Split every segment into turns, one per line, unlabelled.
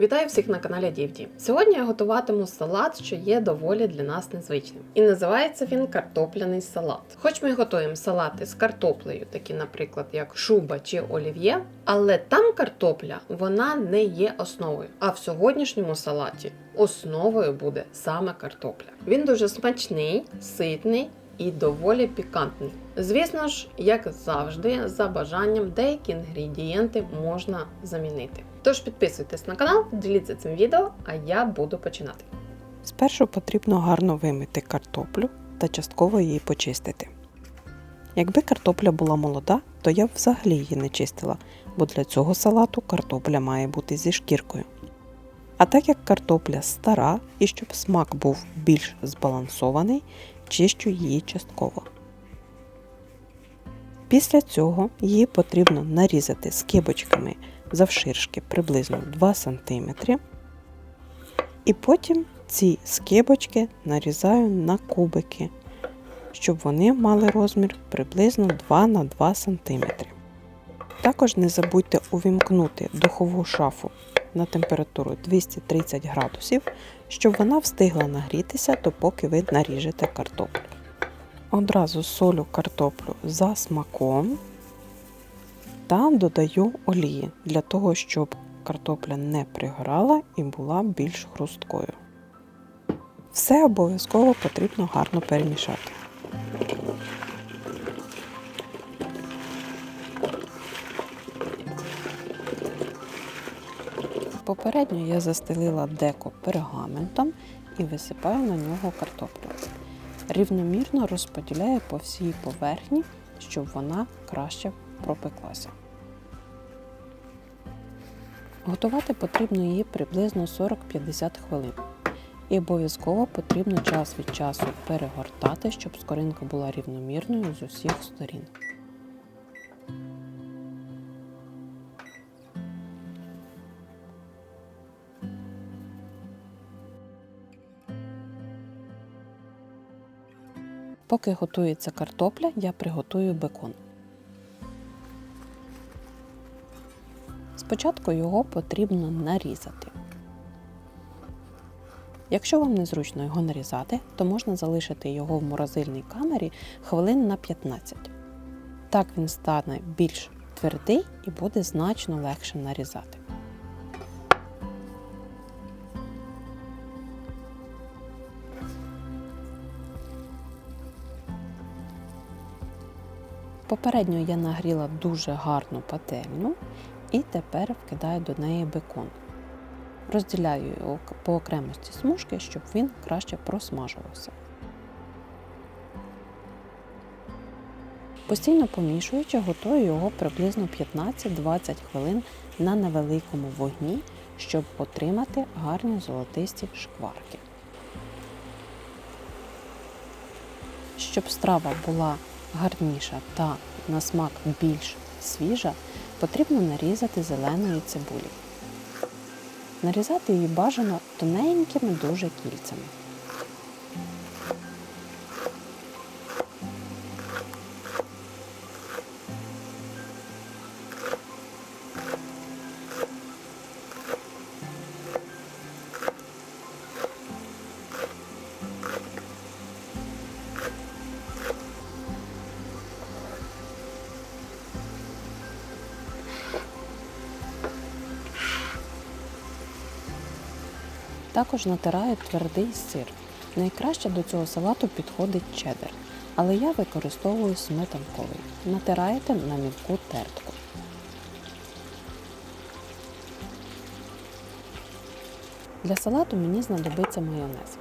Вітаю всіх на каналі DFD. Сьогодні я готуватиму салат, що є доволі для нас незвичним. І називається він картопляний салат. Хоч ми готуємо салати з картоплею, такі, наприклад, як шуба чи олів'є, але там картопля вона не є основою. А в сьогоднішньому салаті основою буде саме картопля. Він дуже смачний, ситний. І доволі пікантний. Звісно ж, як завжди, за бажанням деякі інгредієнти можна замінити. Тож підписуйтесь на канал, діліться цим відео, а я буду починати.
Спершу потрібно гарно вимити картоплю та частково її почистити. Якби картопля була молода, то я б взагалі її не чистила, бо для цього салату картопля має бути зі шкіркою. А так як картопля стара і щоб смак був більш збалансований, чищу її частково. Після цього її потрібно нарізати скибочками завширшки приблизно 2 см. І потім ці скибочки нарізаю на кубики, щоб вони мали розмір приблизно 2 на 2 см. Також не забудьте увімкнути духову шафу на температуру 230 градусів, щоб вона встигла нагрітися, допоки ви наріжете картоплю. Одразу солю картоплю за смаком та додаю олії для того, щоб картопля не пригорала і була більш хрусткою. Все обов'язково потрібно гарно перемішати. Попередньо я застелила деко пергаментом і висипаю на нього картоплю. Рівномірно розподіляю по всій поверхні, щоб вона краще пропеклася. Готувати потрібно її приблизно 40-50 хвилин. І обов'язково потрібно час від часу перегортати, щоб скоринка була рівномірною з усіх сторін. Поки готується картопля, я приготую бекон. Спочатку його потрібно нарізати. Якщо вам незручно його нарізати, то можна залишити його в морозильній камері хвилин на 15. Так він стане більш твердий і буде значно легше нарізати. Попередньо я нагріла дуже гарну пательню і тепер вкидаю до неї бекон. Розділяю його по окремості смужки, щоб він краще просмажувався. Постійно помішуючи, готую його приблизно 15-20 хвилин на невеликому вогні, щоб отримати гарні золотисті шкварки. Щоб страва була гарніша та на смак більш свіжа, потрібно нарізати зеленої цибулі. Нарізати її бажано тоненькими дуже кільцями. Також натираю твердий сир. Найкраще до цього салату підходить чеддер, але я використовую сметанковий. Натираєте на мілку тертку. Для салату мені знадобиться майонез.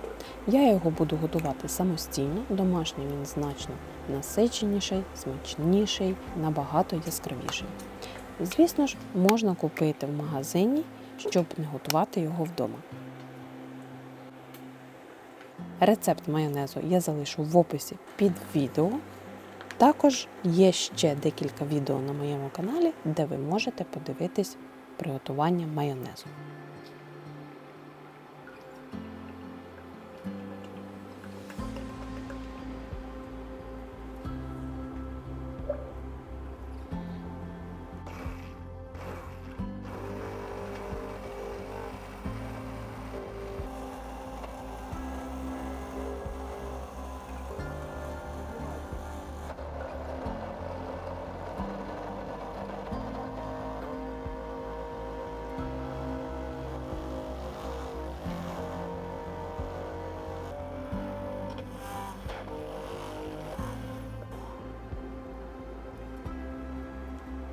Я його буду готувати самостійно, домашній він значно насиченіший, смачніший, набагато яскравіший. Звісно ж, можна купити в магазині, щоб не готувати його вдома. Рецепт майонезу я залишу в описі під відео. Також є ще декілька відео на моєму каналі, де ви можете подивитись приготування майонезу.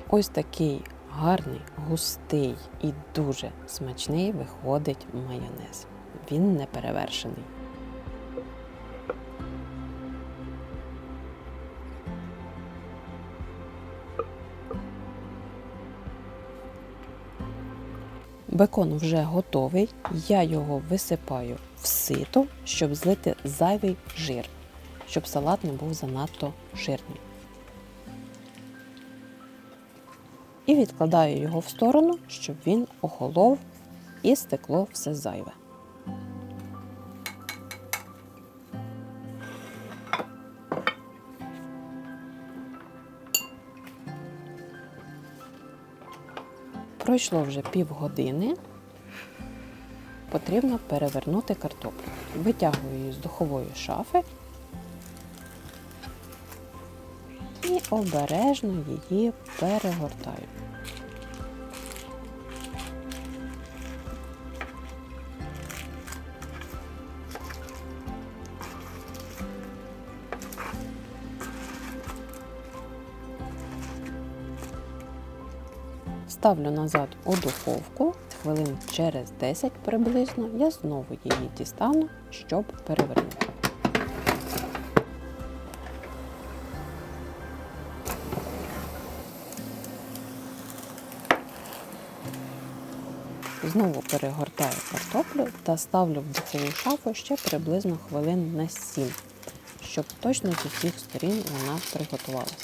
Ось такий гарний, густий і дуже смачний виходить майонез. Він не перевершений. Бекон вже готовий. Я його висипаю в сито, щоб злити зайвий жир, щоб салат не був занадто жирний. І відкладаю його в сторону, щоб він охолов і стекло все зайве. Пройшло вже півгодини. Потрібно перевернути картоплю. Витягую її з духової шафи і обережно її перегортаю. Ставлю назад у духовку хвилин через 10 приблизно. Я знову її дістану, щоб перевернути. Знову перегортаю картоплю та ставлю в духову шафу ще приблизно хвилин на 7, щоб точно з усіх сторін вона приготувалася.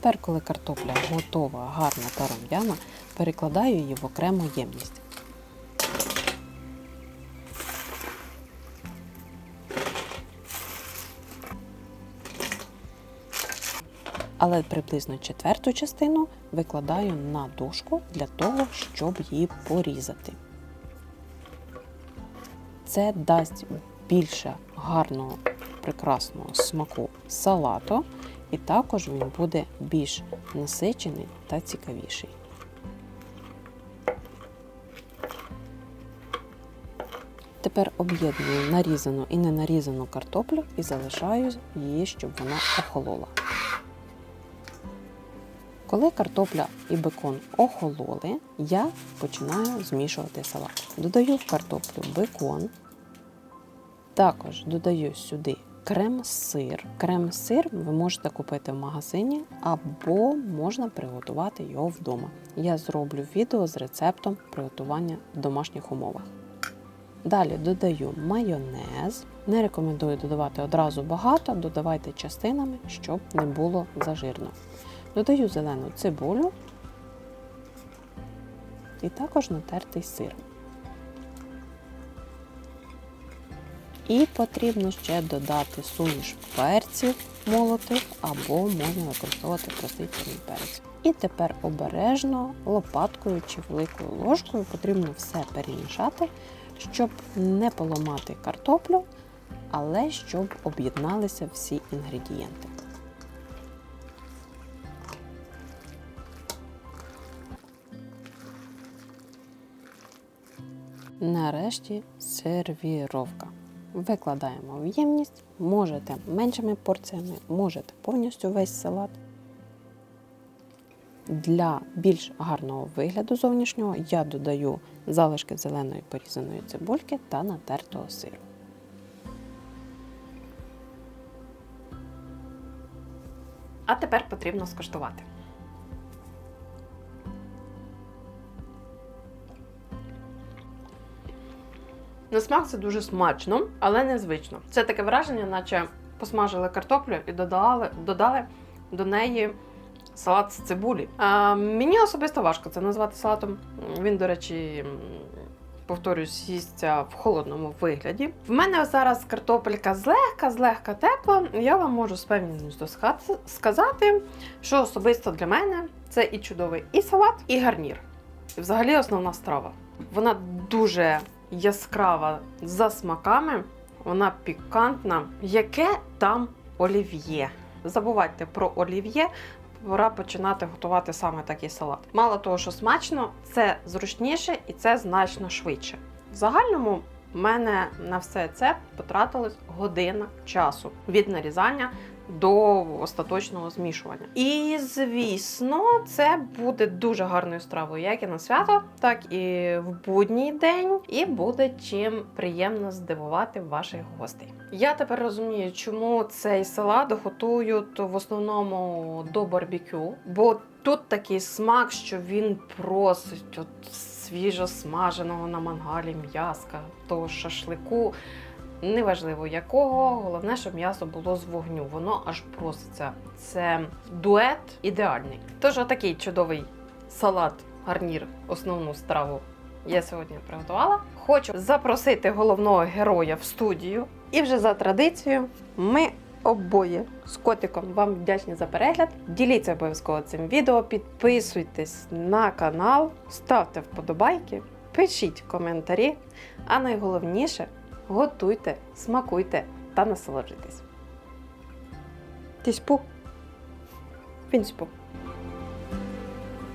Тепер, коли картопля готова, гарна та рум'яна, перекладаю її в окрему ємність. Але приблизно четверту частину викладаю на дошку для того, щоб її порізати. Це дасть більше гарного, прекрасного смаку салату, і також він буде більш насичений та цікавіший. Тепер об'єдную нарізану і ненарізану картоплю і залишаю її, щоб вона охолола. Коли картопля і бекон охололи, я починаю змішувати салат. Додаю в картоплю бекон, також додаю сюди крем-сир. Крем-сир ви можете купити в магазині або можна приготувати його вдома. Я зроблю відео з рецептом приготування в домашніх умовах. Далі додаю майонез. Не рекомендую додавати одразу багато, додавайте частинами, щоб не було зажирно. Додаю зелену цибулю і також натертий сир. І потрібно ще додати суміш перців молотих або можна використовувати простий чорний перець. І тепер обережно лопаткою чи великою ложкою потрібно все перемішати, щоб не поламати картоплю, але щоб об'єдналися всі інгредієнти. Нарешті сервіровка. Викладаємо в ємність, можете меншими порціями, можете повністю весь салат. Для більш гарного вигляду зовнішнього я додаю залишки зеленої порізаної цибульки та натертого сиру.
А тепер потрібно скуштувати. На смак це дуже смачно, але незвично. Це таке враження, наче посмажили картоплю і додали, додали до неї салат з цибулі. А, мені особисто важко це назвати салатом. Він, до речі, повторюсь, їсться в холодному вигляді. В мене зараз картопелька злегка, злегка тепла. Я вам можу з певністю сказати, що особисто для мене це і чудовий і салат, і гарнір. І взагалі основна страва. Вона дуже яскрава за смаками. Вона пікантна. Яке там олів'є? Забувайте про олів'є. Пора починати готувати саме такий салат. Мало того, що смачно, це зручніше і це значно швидше. В загальному в мене на все це потратилось година часу від нарізання до остаточного змішування. І звісно, це буде дуже гарною стравою, як і на свято, так і в будній день, і буде чим приємно здивувати ваших гостей. Я тепер розумію, чому цей салат готують в основному до барбекю, бо тут такий смак, що він просить от свіжо смаженого на мангалі м'яска, того шашлику. Неважливо якого, головне, щоб м'ясо було з вогню. Воно аж проситься. Це дует ідеальний. Тож, отакий чудовий салат, гарнір, основну страву я сьогодні приготувала. Хочу запросити головного героя в студію. І вже за традицією ми обоє з котиком вам вдячні за перегляд. Діліться обов'язково цим відео, підписуйтесь на канал, ставте вподобайки, пишіть коментарі. А найголовніше готуйте, смакуйте та насолоджуйтесь. Ти спу? Він спу.